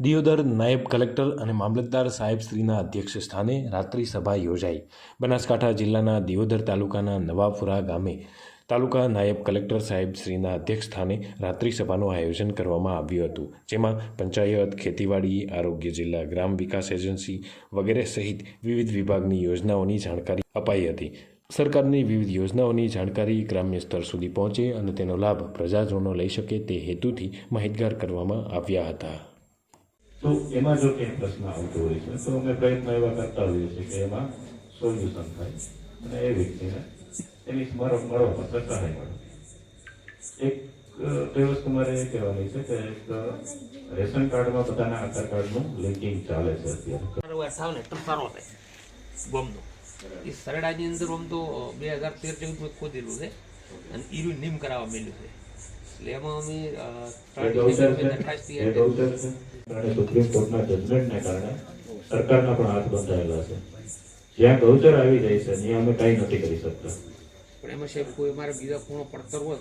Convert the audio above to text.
દિયોદર નાયબ કલેક્ટર અને મામલતદાર સાહેબશ્રીના અધ્યક્ષ સ્થાને રાત્રિ સભા યોજાઈ. બનાસકાંઠા જિલ્લાના દિયોદર તાલુકાના નવાપુરા ગામે તાલુકા નાયબ કલેક્ટર સાહેબશ્રીના અધ્યક્ષ સ્થાને રાત્રિ સભાનું આયોજન કરવામાં આવ્યું હતું, જેમાં પંચાયત, ખેતીવાડી, આરોગ્ય જિલ્લા, ગ્રામ વિકાસ એજન્સી વગેરે સહિત વિવિધ વિભાગની યોજનાઓની જાણકારી અપાઈ હતી. સરકારની વિવિધ યોજનાઓની જાણકારી ગ્રામ્ય સ્તર સુધી પહોંચે અને તેનો લાભ પ્રજાજનો લઈ શકે તે હેતુથી માહિતગાર કરવામાં આવ્યા હતા. તો એમાં જો કંઈ પ્રશ્ન આવતો હોય છે, તો અમે પ્રયત્ન એવા કરતા હોઈએ છીએ કે એમાં સોલ્યુશન થાય. અને એ વ્યક્તિને એની મળો મળવા પર સહાય મળે. એક તે વસ્તુ મારે એ કહેવાની છે કે એક રેશન કાર્ડમાં બધાના આધાર કાર્ડનું લિંકિંગ ચાલે છે અત્યારે. સાવ ને, એકદમ સારો થાય ગોમનો એ સરડાની અંદર આમ તો બે હજાર તેર જેવું ખોદેલું છે. અને ઈરું નીમ કરાવવા મળ્યું છે. એટલે એમાં અમે ત્રણ સુપ્રીમ કોર્ટના જજમેન્ટને કારણે સરકારના પણ હાથ બંધાયેલા છે. જ્યાં ગૌચર આવી જાય છે ત્યાં અમે કાંઈ નથી કરી શકતા. પણ એમાં સાહેબ કોઈ અમારે બીજા પૂર્ણ પડતર હોય